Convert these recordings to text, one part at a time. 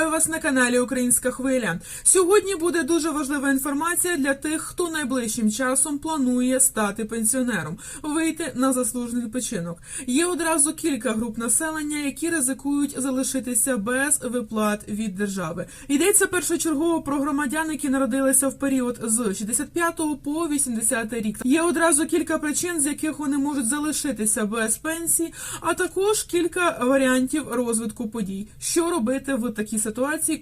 Вітаю вас на каналі Українська Хвиля. Сьогодні буде дуже важлива інформація для тих, хто найближчим часом планує стати пенсіонером, вийти на заслужений відпочинок. Є одразу кілька груп населення, які ризикують залишитися без виплат від держави. Йдеться першочергово про громадян, які народилися в період з 65 по 80 рік. Є одразу кілька причин, з яких вони можуть залишитися без пенсії, а також кілька варіантів розвитку подій. Що робити в такій ситуації,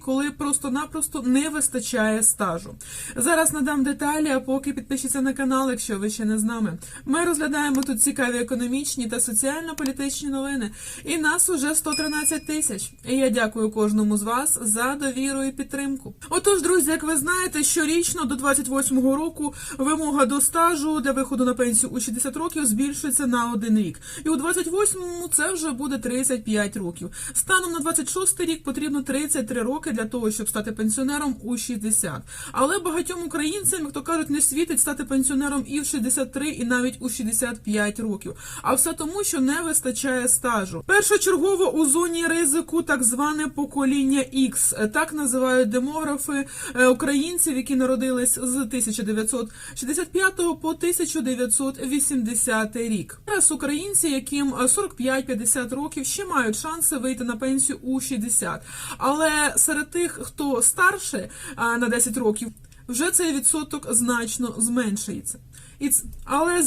коли просто-напросто не вистачає стажу? Зараз надам деталі, а поки підпишіться на канал, якщо ви ще не з нами. Ми розглядаємо тут цікаві економічні та соціально-політичні новини. І нас уже 113 тисяч. І я дякую кожному з вас за довіру і підтримку. Отож, друзі, як ви знаєте, щорічно до 28-го року вимога до стажу для виходу на пенсію у 60 років збільшується на один рік. І у 28-му це вже буде 35 років. Станом на 26 рік потрібно 33 роки для того, щоб стати пенсіонером у 60. Але багатьом українцям, як то кажуть, не світить стати пенсіонером і в 63, і навіть у 65 років. А все тому, що не вистачає стажу. Першочергово у зоні ризику так зване покоління X. Так називають демографи е, українців, які народились з 1965 по 1980 рік. Зараз українці, яким 45-50 років, ще мають шанси вийти на пенсію у 60. Але серед тих, хто старше на 10 років, вже цей відсоток значно зменшується. І але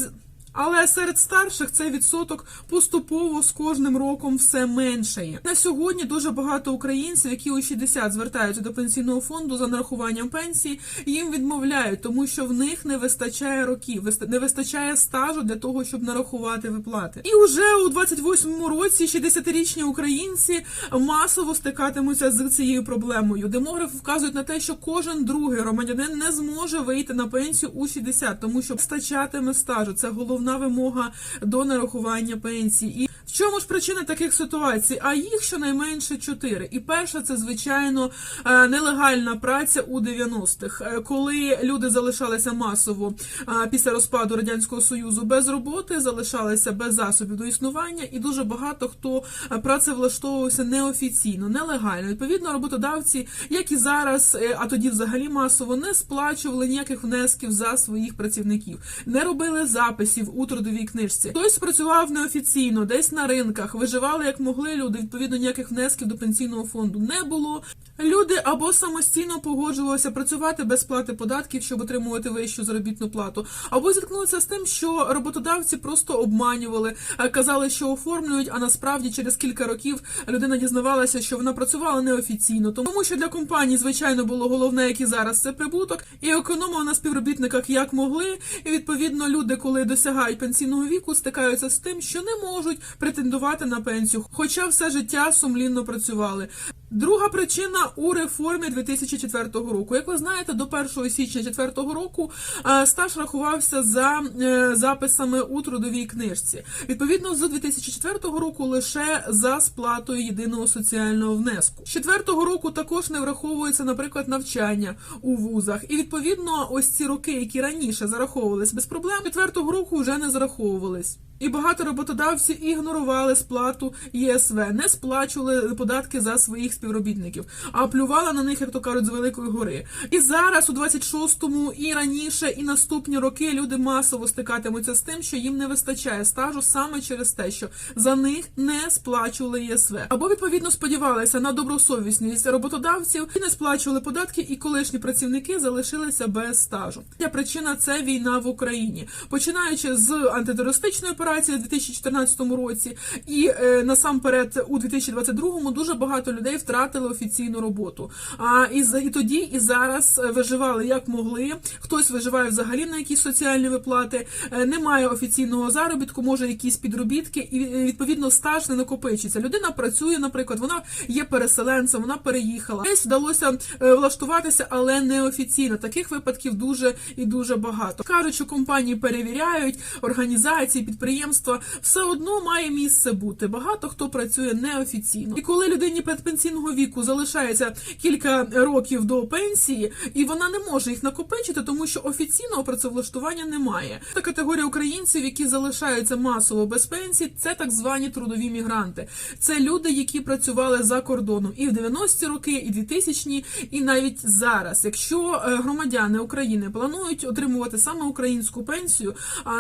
але серед старших цей відсоток поступово з кожним роком все меншає. На сьогодні дуже багато українців, які у 60 звертаються до пенсійного фонду за нарахуванням пенсії, їм відмовляють, тому що в них не вистачає років, не вистачає стажу для того, щоб нарахувати виплати. І вже у 28-му році 60-річні українці масово стикатимуться з цією проблемою. Демографи вказують на те, що кожен другий громадянин не зможе вийти на пенсію у 60, тому що встачатиме стажу. Це головна вимога до нарахування пенсії. І в чому ж причина таких ситуацій? А їх щонайменше чотири. І перша це звичайно е, нелегальна праця у 90-х, е, коли люди залишалися масово е, після розпаду радянського союзу без роботи, залишалися без засобів до існування, і дуже багато хто працевлаштовувався неофіційно, нелегально. Відповідно, роботодавці, як і зараз, а тоді взагалі масово не сплачували ніяких внесків за своїх працівників, не робили записів у трудовій книжці. Хтось працював неофіційно, десь на ринках, виживали як могли люди. Відповідно, ніяких внесків до пенсійного фонду не було. Люди або самостійно погоджувалися працювати без сплати податків, щоб отримувати вищу заробітну плату, або зіткнулися з тим, що роботодавці просто обманювали, е, казали, що оформлюють, а насправді через кілька років людина дізнавалася, що вона працювала неофіційно. Тому що для компаній, звичайно, було головне, як і зараз, це прибуток, і економили на співробітниках як могли. І відповідно люди, коли досягають пенсійного віку, стикаються з тим, що не можуть претендувати на пенсію, хоча все життя сумлінно працювали. Друга причина у реформі 2004 року. Як ви знаєте, до 1 січня 2004 року е, стаж рахувався за е, записами у трудовій книжці. Відповідно, з 2004 року лише за сплатою єдиного соціального внеску. З 2004 року також не враховується, наприклад, навчання у вузах. І відповідно, ось ці роки, які раніше зараховувались без проблем, 2004 року вже не зараховувались. І багато роботодавців ігнорували сплату ЄСВ, не сплачували податки за своїх співробітників, а плювали на них, як то кажуть, з великої гори. І зараз, у 26-му, і раніше, і наступні роки люди масово стикатимуться з тим, що їм не вистачає стажу саме через те, що за них не сплачували ЄСВ. Або відповідно сподівалися на добросовісність роботодавців і не сплачували податки, і колишні працівники залишилися без стажу. Причина це війна в Україні, починаючи з антитерористичної операції у 2014 році, і е, насамперед у 2022 дуже багато людей втратили офіційну роботу. А і, і тоді, і зараз е, виживали як могли. Хтось виживає взагалі на якісь соціальні виплати, е, немає офіційного заробітку, може якісь підробітки, і відповідно стаж не накопичиться. Людина працює, наприклад, вона є переселенцем, вона переїхала. Десь вдалося влаштуватися, але неофіційно. Таких випадків дуже і дуже багато. Кажуть, що компанії перевіряють, організації, підприємства підприємства, все одно має місце бути. Багато хто працює неофіційно. І коли людині предпенсійного віку залишається кілька років до пенсії, і вона не може їх накопичити, тому що офіційного працевлаштування немає. Та категорія українців, які залишаються масово без пенсії, це так звані трудові мігранти. Це люди, які працювали за кордоном і в 90-ті роки, і 2000-ні, і навіть зараз. Якщо е, громадяни України планують отримувати саме українську пенсію,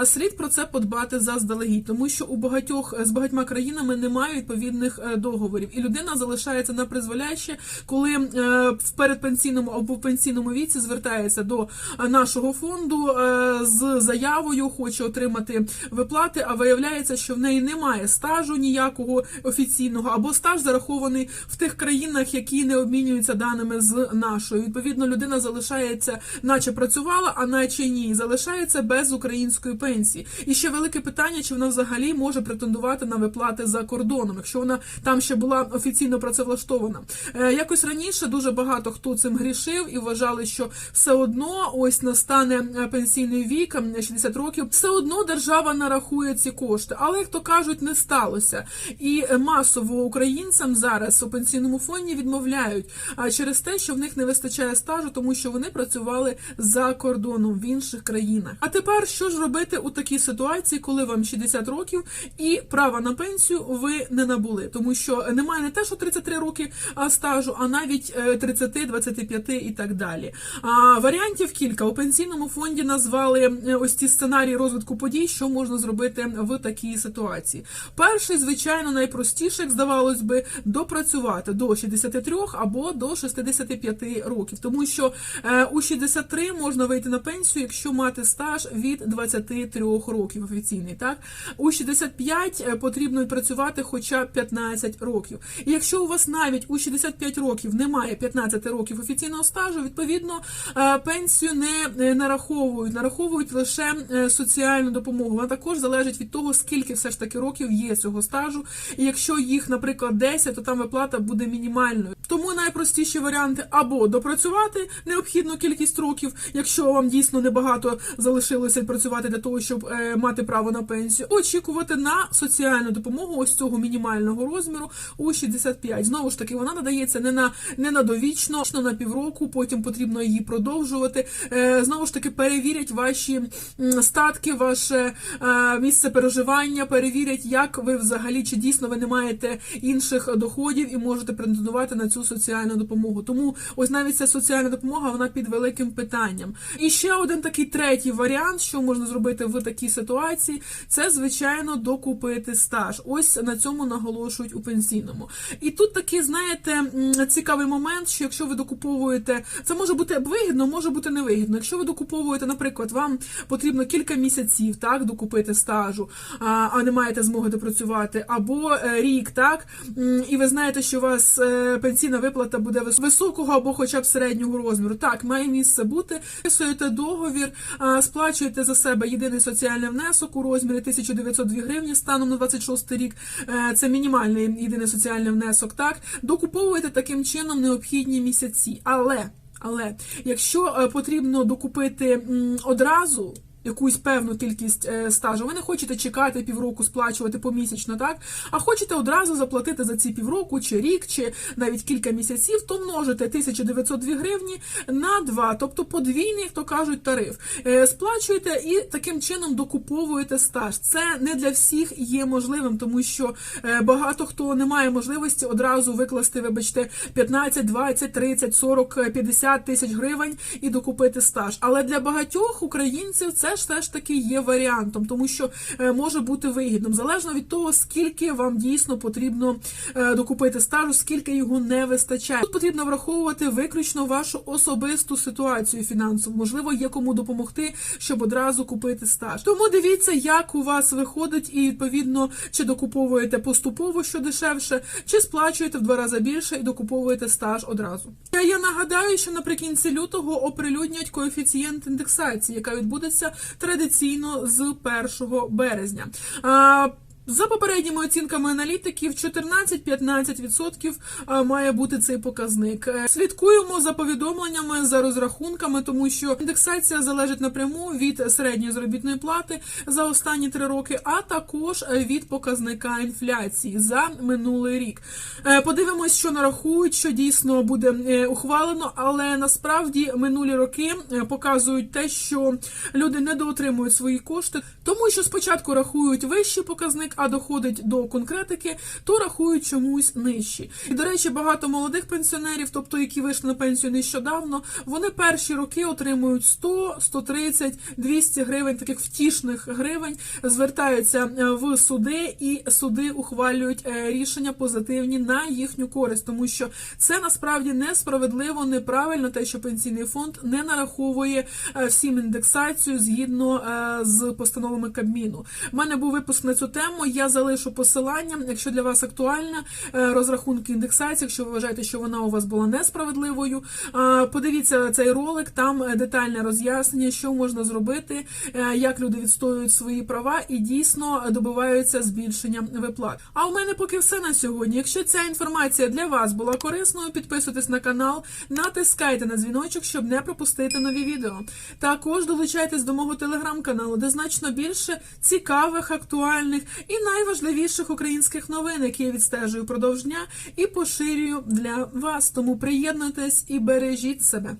слід про це подбати заздалегідь, тому що у багатьох з багатьма країнами немає відповідних е, договорів, і людина залишається на призволяще, коли е, в передпенсійному або в пенсійному віці звертається до е, нашого фонду з заявою, хоче отримати виплати, а виявляється, що в неї немає стажу ніякого офіційного, або стаж зарахований в тих країнах, які не обмінюються даними з нашою. Відповідно, людина залишається, наче працювала, а наче ні, залишається без української пенсії. І ще велике питання, чи вона взагалі може претендувати на виплати за кордоном, якщо вона там ще була офіційно працевлаштована. Е, Якось раніше дуже багато хто цим грішив і вважали, що все одно ось настане е, пенсійний вік, ем, 60 років, все одно держава нарахує ці кошти. Але як то кажуть, не сталося. І масово українцям зараз у пенсійному фонді відмовляють а через те, що в них не вистачає стажу, тому що вони працювали за кордоном в інших країнах. А тепер що ж робити у такій ситуації, коли вам 60 років і права на пенсію ви не набули, тому що немає не те, що 33 роки стажу, а навіть е, 30, 25 і так далі. А варіантів кілька у пенсійному фонді назвали е, ось ці сценарії розвитку подій, що можна зробити в такій ситуації. Перший, звичайно, найпростіше, як здавалось би, допрацювати до 63 або до 65 років, тому що е, у 63 можна вийти на пенсію, якщо мати стаж від 23 років офіційний. Так у 65 е, потрібно працювати хоча б 15 років. І якщо у вас навіть у 65 років немає 15 років офіційного стажу, відповідно е, пенсію не е, нараховують, нараховують лише соціальну допомогу. Вона також залежить від того, скільки все ж таки років є цього стажу. І якщо їх, наприклад, 10, то там виплата буде мінімальною. Тому найпростіші варіанти або допрацювати необхідну кількість років, якщо вам дійсно небагато залишилося працювати для того, щоб мати право на пенсію, очікувати на соціальну допомогу ось цього мінімального розміру у 65. Знову ж таки, вона надається не на не на довічно, на півроку. Потім потрібно її продовжувати. Е, знову ж таки, перевірять ваші статки, ваше е, місце переживання, перевірять, як ви взагалі чи дійсно ви не маєте інших доходів і можете претендувати на цю соціальну допомогу. Тому ось навіть ця соціальна допомога вона під великим питанням. І ще один такий третій варіант, що можна зробити в такій ситуації, це звичайно докупити стаж. Ось на цьому наголошують у пенсійному. І тут такий, знаєте, цікавий момент, що якщо ви докуповуєте, це може бути вигідно, може бути невигідно. Якщо ви докуповуєте, наприклад, вам потрібно кілька місяців так докупити стажу, а, не маєте змоги допрацювати, або е, рік, так і ви знаєте, що у вас е, пенсійна виплата буде вис- високого або хоча б середнього розміру. Так, має місце бути. Підписуєте договір, сплачуєте за себе єдиний соціальний внесок у розмірі 1902 гривні станом на 26 рік. Е, Це мінімальний єдиний соціальний внесок. Так, докуповуєте таким чином необхідні місяці. Але, але якщо е, потрібно докупити одразу. Якусь певну кількість е, стажу. Ви не хочете чекати півроку, сплачувати помісячно, так? А хочете одразу заплатити за ці півроку, чи рік, чи навіть кілька місяців, то множите 1902 гривні на 2, тобто подвійний, як то кажуть, тариф. Е, Сплачуєте і таким чином докуповуєте стаж. Це не для всіх є можливим, тому що е, багато хто не має можливості одразу викласти, вибачте, 15, 20, 30, 40, е, 50 тисяч гривень і докупити стаж. Але для багатьох українців це ж все ж таки є варіантом, тому що е, може бути вигідним, залежно від того, скільки вам дійсно потрібно е, докупити стажу, скільки його не вистачає. Тут потрібно враховувати виключно вашу особисту ситуацію фінансову. Можливо, є кому допомогти, щоб одразу купити стаж. Тому дивіться, як у вас виходить, і відповідно чи докуповуєте поступово, що дешевше, чи сплачуєте в два рази більше і докуповуєте стаж одразу. Я нагадаю, що наприкінці лютого оприлюднять коефіцієнт індексації, яка відбудеться традиційно з 1 березня. За попередніми оцінками аналітиків, 14-15% має бути цей показник. Е, Слідкуємо за повідомленнями, за розрахунками, тому що індексація залежить напряму від середньої заробітної плати за останні три роки, а також е, від показника інфляції за минулий рік. Е, Подивимось, що нарахують, що дійсно буде е, ухвалено, але насправді минулі роки е, показують те, що люди недоотримують свої кошти, тому що спочатку рахують вищий показник, а доходить до конкретики, то рахують чомусь нижчі. І до речі, багато молодих пенсіонерів, тобто які вийшли на пенсію нещодавно, вони перші роки отримують 100, 130, 200 гривень, таких втішних гривень, звертаються е, в суди, і суди ухвалюють е, рішення позитивні на їхню користь, тому що це насправді несправедливо, неправильно, те, що пенсійний фонд не нараховує е, всім індексацію згідно з постановами Кабміну. У мене був випуск на цю тему. Я залишу посилання, якщо для вас актуальна е, розрахунки індексації, якщо ви вважаєте, що вона у вас була несправедливою. Подивіться цей ролик, там е, детальне роз'яснення, що можна зробити, е, як люди відстоюють свої права і дійсно добиваються збільшення виплат. А у мене поки все на сьогодні. Якщо ця інформація для вас була корисною, підписуйтесь на канал, натискайте на дзвіночок, щоб не пропустити нові відео. Також долучайтесь до мого телеграм-каналу, де значно більше цікавих, актуальних і найважливіших українських новин, які я відстежую продовж дня і поширюю для вас. Тому приєднуйтесь і бережіть себе.